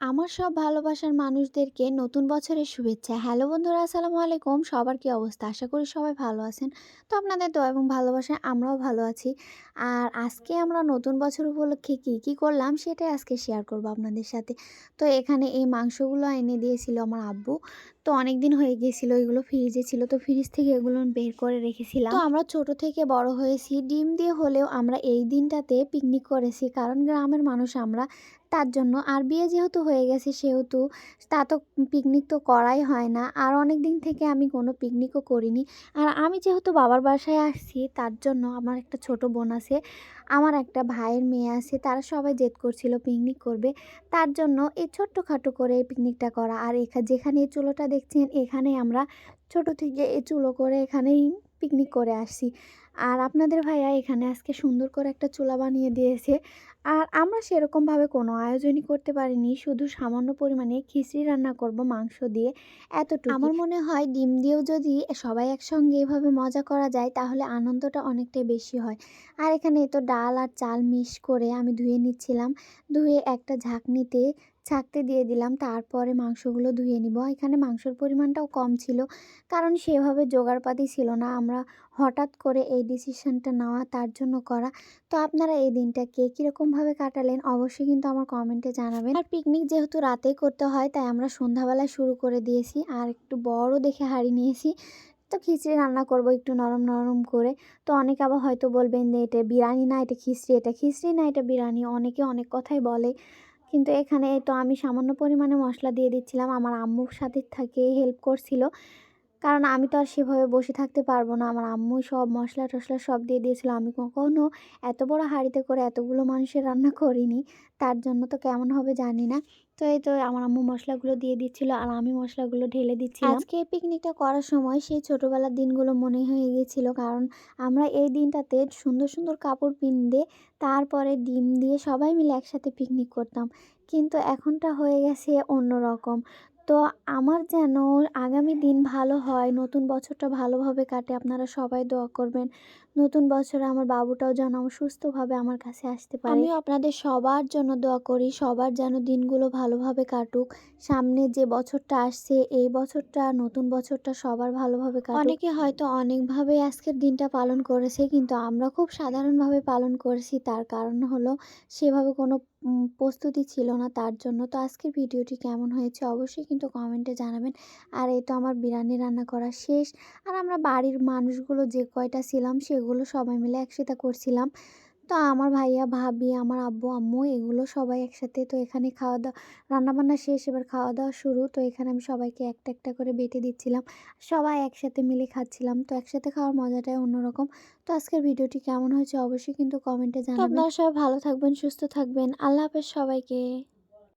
আমার সব ভালোবাসার মানুষদেরকে নতুন বছরের শুভেচ্ছা। হ্যালো বন্ধুরা, আসসালামু আলাইকুম। সবার কি অবস্থা? আশা করি সবাই ভালো আছেন। তো আপনাদের দোয়া এবং ভালোবাসায় আমরাও ভালো আছি। আর আজকে আমরা নতুন বছর উপলক্ষে কী কী করলাম সেটাই আজকে শেয়ার করব আপনাদের সাথে। তো এখানে এই মাংসগুলো এনে দিয়েছিল আমার আব্বু। তো অনেক দিন হয়ে গিয়েছিল, এগুলো ফ্রিজে ছিল। তো ফ্রিজ থেকে এগুলো বের করে রেখেছিলাম। তো আমরা ছোট থেকে বড় হয়েছি। ডিম দিয়ে হলেও আমরা এই দিনটাতে পিকনিক করেছি। কারণ গ্রামের মানুষ আমরা তার জন্য। আর বিয়ে যেহেতু হয়ে গেছে সেহেতু তা তো পিকনিক তো করাই হয় না। আর অনেক দিন থেকে আমি কোনো পিকনিকও করিনি। আর আমি যেহেতু বাবার বাসায় আসছি, তার জন্য আমার একটা ছোট বোন আছে, আমার একটা ভাইয়ের মেয়ে আছে, তারা সবাই জেদ করছিল পিকনিক করবে। তার জন্য এই ছোট্টখাটো করে এই পিকনিকটা করা। আর এখা, যেখানে এই চুলোটা দেখছেন, এখানে আমরা ছোট থেকে এই চুলো করে এখানেই পিকনিক করে আসছি। আর আপনাদের ভাইয়া এখানে আজকে সুন্দর করে একটা চুলা বানিয়ে দিয়েছে। আর আমরা সেরকমভাবে কোনো আয়োজনই করতে পারিনি, শুধু সামান্য পরিমাণে খিচড়ি রান্না করব মাংস দিয়ে এতটুকু আমার মনে হয় ডিম দিয়েও যদি সবাই একসঙ্গে এভাবে মজা করা যায়, তাহলে আনন্দটা অনেকটাই বেশি হয়। আর এখানে তো ডাল আর চাল মিশ করে আমি ধুয়ে নিচ্ছিলাম। ধুয়ে একটা ঝাঁকনিতে ছাঁকতে দিয়ে দিলাম। তারপরে মাংসগুলো ধুয়ে নিব। এখানে মাংসর পরিমাণটাও কম ছিল, কারণ সেভাবে জোগাড়পাতি ছিল না। আমরা হঠাৎ করে এই ডিসিশানটা নেওয়া, তার জন্য করা। তো আপনারা এই দিনটা কে কীরকমভাবে কাটালেন, অবশ্যই কিন্তু আমার কমেন্টে জানাবেন। আর পিকনিক যেহেতু রাতেই করতে হয়, তাই আমরা সন্ধ্যাবেলায় শুরু করে দিয়েছি। আর একটু বড় দেখে হাঁড়ি নিয়েছি। তো খিচড়ি রান্না করব একটু নরম নরম করে। তো অনেকে আবার হয়তো বলবেন যে, এটা বিরিয়ানি না, এটা খিচড়ি। এটা খিচড়ি না, এটা বিরিয়ানি। অনেকে অনেক কথাই বলে। কিন্তু এখানে তো আমি সামান্য পরিমাণে মশলা দিয়ে দিচ্ছিলাম। আমার আম্মুর সাথে থাকে হেল্প করছিল। কারণ আমি তো আর সেভাবে বসে থাকতে পারব না। আমার আম্মুই সব মশলা টশলা সব দিয়ে দিয়েছিল। আমি কখনো এত বড় হাঁড়িতে করে এতগুলো মানুষের রান্না করিনি। তার জন্য তো কেমন হবে জানি না। তো এই তো আমার আম্মু মশলাগুলো দিয়ে দিচ্ছিল আর আমি মশলাগুলো ঢেলে দিচ্ছিলাম। আজকে পিকনিকটা করার সময় সেই ছোটোবেলার দিনগুলো মনে হয়ে গিয়েছিল কারণ আমরা এই দিনটাতে সুন্দর সুন্দর কাপড় পিনতে তারপরে ডিম দিয়ে সবাই মিলে একসাথে পিকনিক করতাম। কিন্তু এখনটা হয়ে গেছে অন্যরকম। তো আমার যেন আগামী দিন ভালো হয় নতুন বছরটা ভালোভাবে কাটে আপনারা সবাই দোয়া করবেন। নতুন বছরে আমার বাবুটাও যেন আমার সুস্থভাবে আমার কাছে আসতে পারে। আমিও আপনাদের সবার জন্য দোয়া করি সবার যেন দিনগুলো ভালোভাবে কাটুক। সামনে যে বছরটা আসছে এই বছরটা নতুন বছরটা সবার ভালোভাবে কাটুক। অনেকে হয়তো অনেকভাবে আজকের দিনটা পালন করেছে কিন্তু আমরা খুব সাধারণভাবে পালন করেছি। তার কারণ হলো সেভাবে কোনো প্রস্তুতি ছিল না তার জন্য। তো আজকের ভিডিওটি কেমন হয়েছে অবশ্যই কিন্তু কমেন্টে জানাবেন। আর এই তো আমার বিরিয়ানি রান্না করা শেষ। আর আমরা বাড়ির মানুষগুলো যে কয়টা ছিলাম সেগুলো সবাই মিলে একসাথে করছিলাম। তো আমার ভাইয়া, ভাবি, আমার আব্বু, আম্মু এগুলো সবাই একসাথে তো এখানে খাওয়া দাওয়া, রান্নাবান্না শেষ, এবার খাওয়া দাওয়া শুরু। তো এখানে আমি সবাইকে একটা একটা করে বেটে দিচ্ছিলাম। সবাই একসাথে মিলে খাচ্ছিলাম। তো একসাথে খাওয়ার মজাটাই অন্যরকম। তো আজকের ভিডিওটি কেমন হয়েছে অবশ্যই কিন্তু কমেন্টে জানাবেন। আপনারা সবাই ভালো থাকবেন, সুস্থ থাকবেন। আল্লাহ হাফেজ সবাইকে।